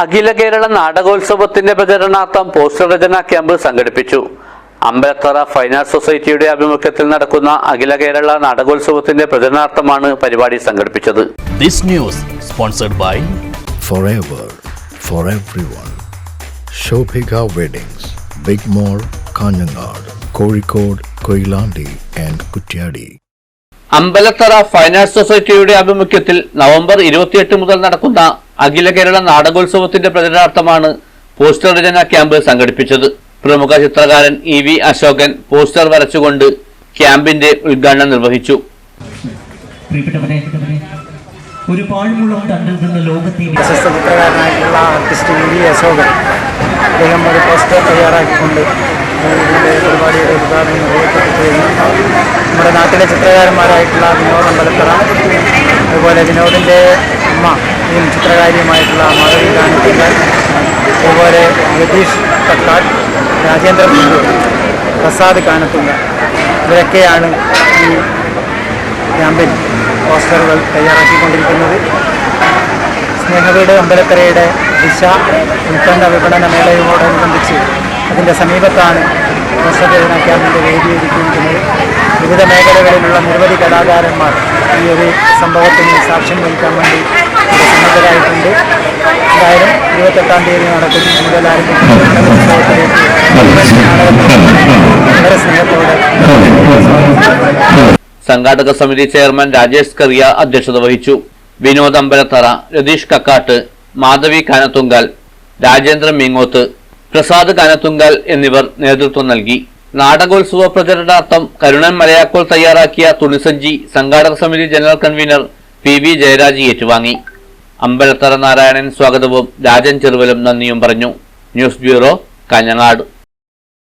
അഖില കേരള നാടകോത്സവത്തിന്റെ പ്രചരണാർത്ഥം പോസ്റ്റർ രചന ക്യാമ്പ് സംഘടിപ്പിച്ചു. അമ്പലത്തറ ഫൈൻ ആർട്സ് സൊസൈറ്റിയുടെ ആഭിമുഖ്യത്തിൽ നടക്കുന്ന അഖില കേരള നാടകോത്സവത്തിന്റെ പ്രചരണാർത്ഥമാണ് പരിപാടി സംഘടിപ്പിച്ചത്. This news sponsored by forever for everyone. Shobhika Weddings, Big mall Kanhangad Kozhikode Koilandi and Kuttiyadi Ambalathara fine arts സൊസൈറ്റിയുടെ ആഭിമുഖ്യത്തിൽ നവംബർ ഇരുപത്തിയെട്ട് മുതൽ നടക്കുന്ന അഖില കേരള നാടകോത്സവത്തിന്റെ പ്രചരണാർത്ഥമാണ് പോസ്റ്റർ രചന ക്യാമ്പ് സംഘടിപ്പിച്ചത്. പ്രമുഖ ചിത്രകാരൻ ഇ വി അശോകൻ പോസ്റ്റർ വരച്ചുകൊണ്ട് ക്യാമ്പിന്റെ ഉദ്ഘാടനം നിർവഹിച്ചു. ഒരു പാഴ്മുളം തണ്ടിൽ നിന്ന് ലോകത്തെ പ്രശസ്ത ചിത്രകാരനായിട്ടുള്ള ആർട്ടിസ്റ്റ് വി വി അശോകൻ അദ്ദേഹം ഒരു പോസ്റ്റർ തയ്യാറാക്കിക്കൊണ്ട് ഇതിന്റെ പരിപാടിയുടെ ഉദ്ഘാടനം നിർവഹിക്കപ്പെട്ടു നമ്മുടെ നാട്ടിലെ ചിത്രകാരന്മാരായിട്ടുള്ള വിനോദ് അമ്പലത്തറ അതുപോലെ വിനോദിന്റെ അമ്മ ഈ ചിത്രകാരിയുമായിട്ടുള്ള മാധവി കാണിക്കൽ അതുപോലെ നിതീഷ് കക്കാട് രാജേന്ദ്ര പുല്ലൂർ പ്രസാദ് കാനത്തുള്ള ഇവരൊക്കെയാണ് ഈ ക്യാമ്പിൽ പോസ്റ്ററുകൾ തയ്യാറാക്കിക്കൊണ്ടിരിക്കുന്നത്. സ്നേഹവീട് അമ്പലക്കരയുടെ ദിശ ഉൽപ്പന്ന വിപണന മേളയോടനുബന്ധിച്ച് അതിന്റെ സമീപത്താണ് പോസ്റ്റർ ക്യാമ്പിന്റെ വേദിയൊരുക്കിയിരിക്കുന്നത് വിവിധ മേഖലകളിലുള്ള നിരവധി കലാകാരന്മാർ ഈ ഒരു സംഭവത്തിന് സാക്ഷ്യം വഹിക്കാൻ വേണ്ടി സന്നദ്ധരായിട്ടുണ്ട്. എന്തായാലും ഇരുപത്തെട്ടാം തീയതി നടക്കുന്ന മുതൽ ആരംഭിക്കുന്ന സംഘാടക സമിതി ചെയർമാൻ രാജേഷ് കറിയ അധ്യക്ഷത വഹിച്ചു. വിനോദ് അമ്പലത്തറ രതീഷ് കക്കാട്ട് മാധവി കാനത്തുങ്കൽ രാജേന്ദ്രൻ മീങ്ങോത്ത് പ്രസാദ് കാനത്തുങ്കൽ എന്നിവർ നേതൃത്വം നൽകി. നാടകോത്സവ പ്രചരണാർത്ഥം കരുണൻ മലയാക്കോൾ തയ്യാറാക്കിയ തുണിസഞ്ചി സംഘാടക സമിതി general convener P V Jayaraj ഏറ്റുവാങ്ങി. അമ്പലത്തറ നാരായണൻ സ്വാഗതവും രാജൻ ചെറുവലും നന്ദിയും പറഞ്ഞു. News bureau Kanhangad.